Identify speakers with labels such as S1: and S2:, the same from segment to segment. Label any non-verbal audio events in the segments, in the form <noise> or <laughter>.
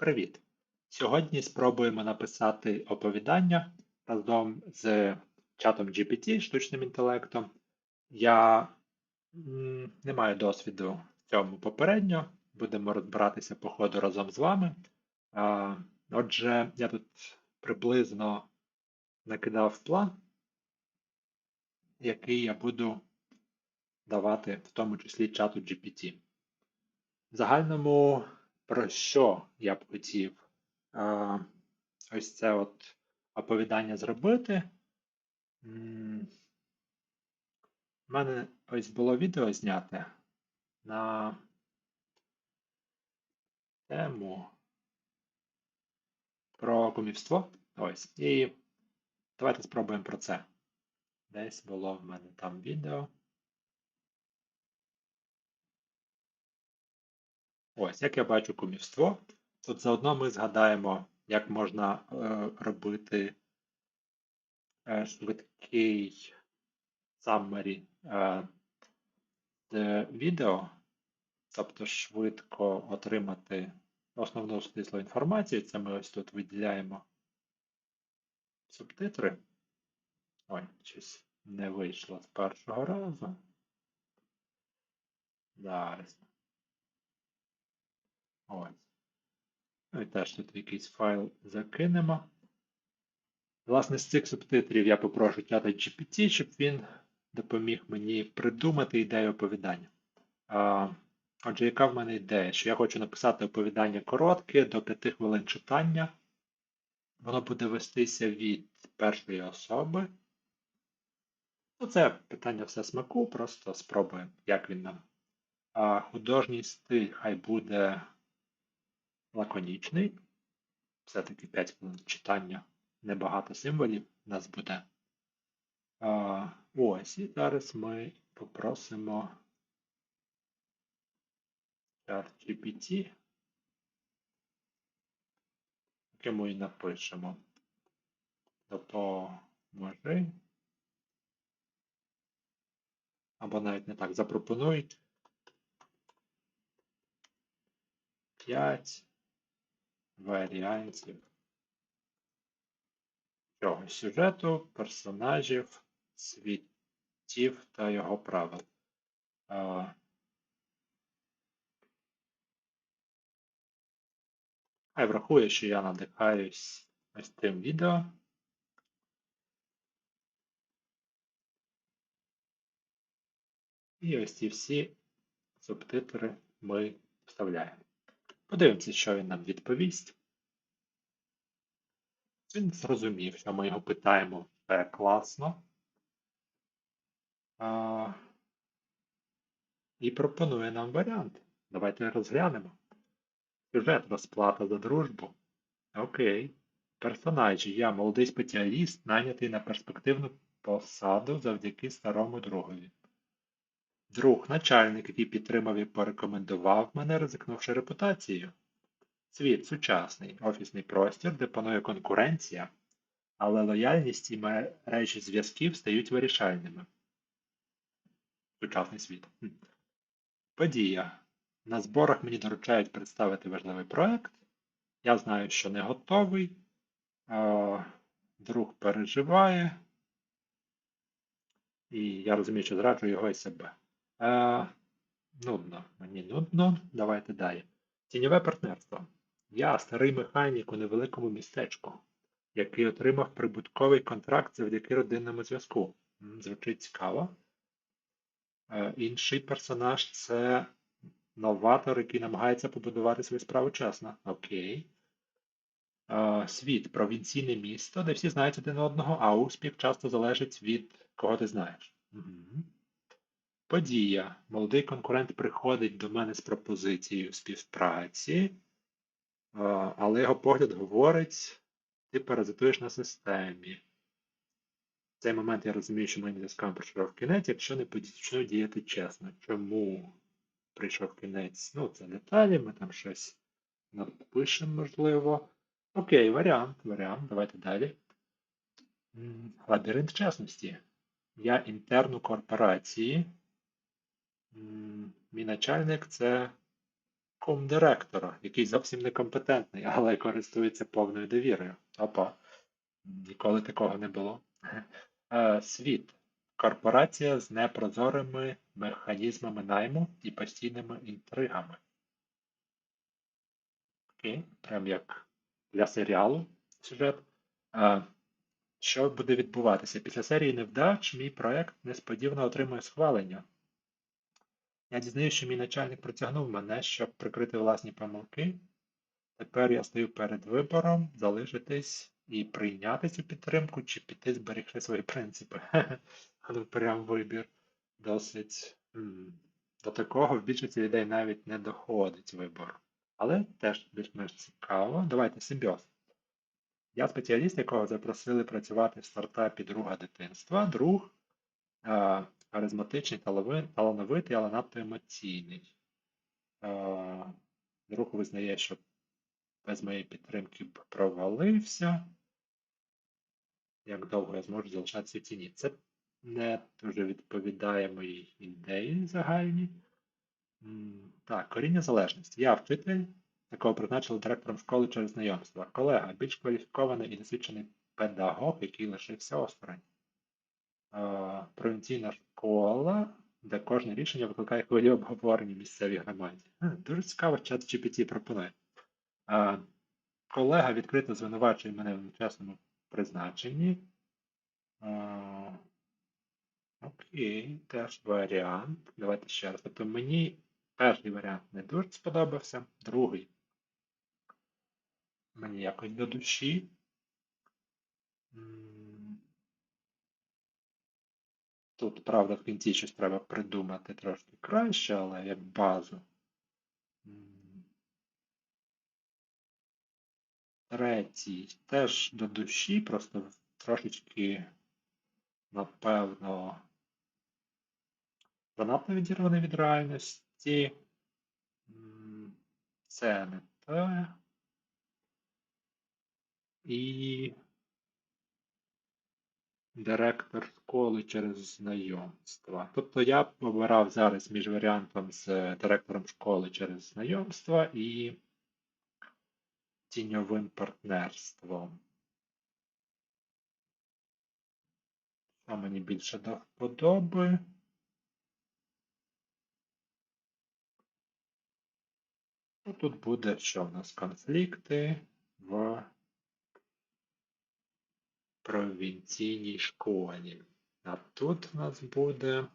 S1: Привіт! Сьогодні спробуємо написати оповідання разом з чатом GPT, штучним інтелектом. Я не маю досвіду в цьому попередньо. Будемо розбиратися по ходу разом з вами. Отже, я тут приблизно накидав план, який я буду давати в тому числі чату GPT. В загальному про що я б хотів а, ось це от оповідання зробити. У мене ось було відео зняте на тему про кумівство. Ось. І давайте спробуємо про це. Десь було в мене там відео. Ось, як я бачу кумівство. Тут заодно ми згадаємо, як можна е, робити е, швидкий summary е, відео, тобто швидко отримати основну стислу інформацію. Це ми ось тут виділяємо субтитри. Ой, щось не вийшло з першого разу. Зараз. Ось. Ну і теж тут якийсь файл закинемо. Власне, з цих субтитрів я попрошу чата GPT, щоб він допоміг мені придумати ідею оповідання. А, Отже, яка в мене ідея? Що я хочу написати оповідання коротке до 5 хвилин читання. Воно буде вестися від першої особи. Ну, це питання все смаку, просто спробуємо, як він нам. А Художній стиль хай буде лаконічний. Все-таки 5 хвилин читання, небагато символів у нас буде. А, Ось, і зараз ми попросимо ChatGPT, якому і напишемо. Допоможи. Або навіть не так запропонують. 5 варіантів цього сюжету, персонажів, світів та його правил. Хай врахує, що я надихаюсь ось тим відео. І ось ці всі субтитри ми вставляємо. Подивимося, що він нам відповість. Він зрозумів, що ми його питаємо все класно. А, І пропонує нам варіант. Давайте розглянемо. Сюжет розплата за дружбу. Окей. Персонажі. Я молодий спеціаліст, найнятий на перспективну посаду завдяки старому другові. Друг, начальник, який підтримав і порекомендував мене, ризикнувши репутацією. Світ сучасний офісний простір, де панує конкуренція, але лояльність і мережі зв'язків стають вирішальними. Сучасний світ. Подія. На зборах мені доручають представити важливий проект. Я знаю, що не готовий. Друг переживає. І я розумію, що зраджу його і себе. Е, Нудно. Мені нудно. Давайте далі. Тіньове партнерство. Я старий механік у невеликому містечку, який отримав прибутковий контракт завдяки родинному зв'язку. Звучить цікаво. Е, інший персонаж це новатор, який намагається побудувати свою справу чесно. Окей. Е, світ провінційне місто, де всі знають один одного, а успіх часто залежить від кого ти знаєш. Угу. Подія. Молодий конкурент приходить до мене з пропозицією співпраці, але його погляд говорить, ти паразитуєш на системі. В цей момент я розумію, що мені зв'язком прийшов кінець, якщо не почну діяти чесно. Чому прийшов кінець? Ну, це деталі, ми там щось напишемо, можливо. Окей, варіант, варіант, давайте далі. Лабіринт чесності. Я інтерну корпорації. Мій начальник це кум директора, який зовсім некомпетентний, <laughs> але користується повною довірою. Опа, ніколи такого не було. <laughs> Е, Світ. Корпорація з непрозорими механізмами найму і постійними інтригами. Окей, прям як для серіалу сюжет. Е, Що буде відбуватися? Після серії невдач мій проект несподівано отримує схвалення. Я дізнаюся, що мій начальник притягнув мене, щоб прикрити власні помилки. Тепер я стою перед вибором залишитись і прийняти цю підтримку, чи піти зберегти свої принципи. <laughs> Ну, прям вибір досить до такого в більшості людей навіть не доходить вибор. Але теж більш-менш цікаво. Давайте симбіоз. Я спеціаліст, якого запросили працювати в стартапі друга дитинства. Друг харизматичний, талановитий, але надто емоційний. А, Друг визнає, що без моєї підтримки б провалився. Як довго я зможу залишатися в тіні? Це не дуже відповідає моїй ідеї загальній. Так, коріння залежності. Я вчитель, якого призначили директором школи через знайомство. Колега, більш кваліфікований і досвідчений педагог, який лишився осторонь. Е, Провінційна школа, де кожне рішення викликає хвилі обговорення місцевій громаді. Дуже цікаво, чат GPT пропонує. Е, Колега відкрито звинувачує мене в нечесному призначенні. Е, Окей, теж варіант. Давайте ще раз. Тобто мені перший варіант не дуже сподобався, другий мені якось до душі. Тут, правда, в кінці щось треба придумати трошки краще, але як базу. Третій теж до душі, просто трошечки, напевно, занадто відірваний від реальності. Це не те. І директор школи через знайомства. Тобто я обирав зараз між варіантом з директором школи через знайомства і тіньовим партнерством. Що мені більше до вподоби? Ну, Тут буде що в нас конфлікти в провінційній школі. А тут у нас буде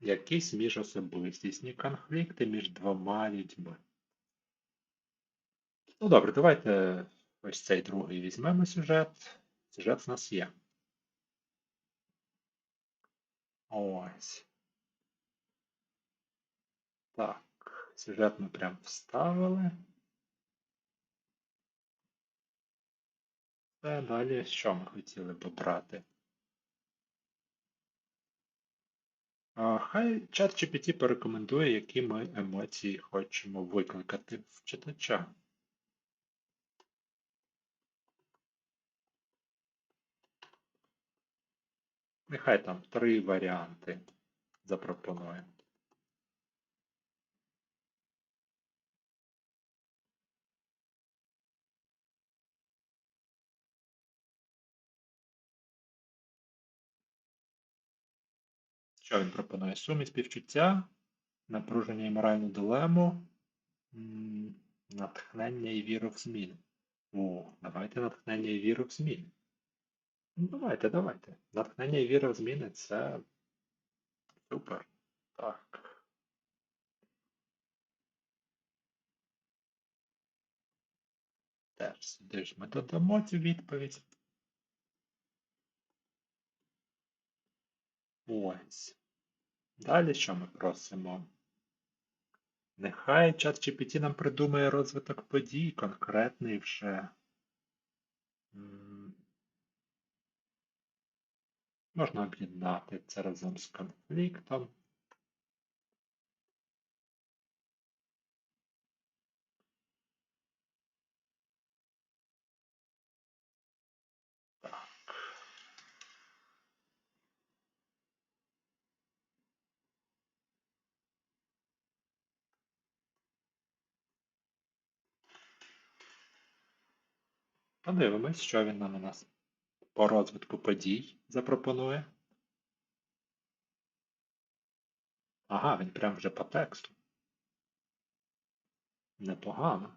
S1: якісь міжособистісні конфлікти між двома людьми. Ну добре, давайте ось цей другий візьмемо сюжет. Сюжет у нас є. Ось. Так, сюжет ми прям вставили. Це далі що ми хотіли б обрати? Хай ChatGPT порекомендує, які ми емоції хочемо викликати в читача. Нехай там три варіанти запропонує. Що він пропонує? Сумість співчуття, напруження і моральну дилему, натхнення і віру в зміни. О, давайте натхнення і віру в зміни. Ну, давайте, давайте. Натхнення і віра в зміни це супер. Так. Теж сюди ж ми додамо цю відповідь. Ось. Далі що ми просимо? Нехай ChatGPT нам придумає розвиток подій, конкретний вже. Можна об'єднати це разом з конфліктом. Подивимось, що він нам у нас по розвитку подій запропонує. Ага, він прям вже по тексту. Непогано.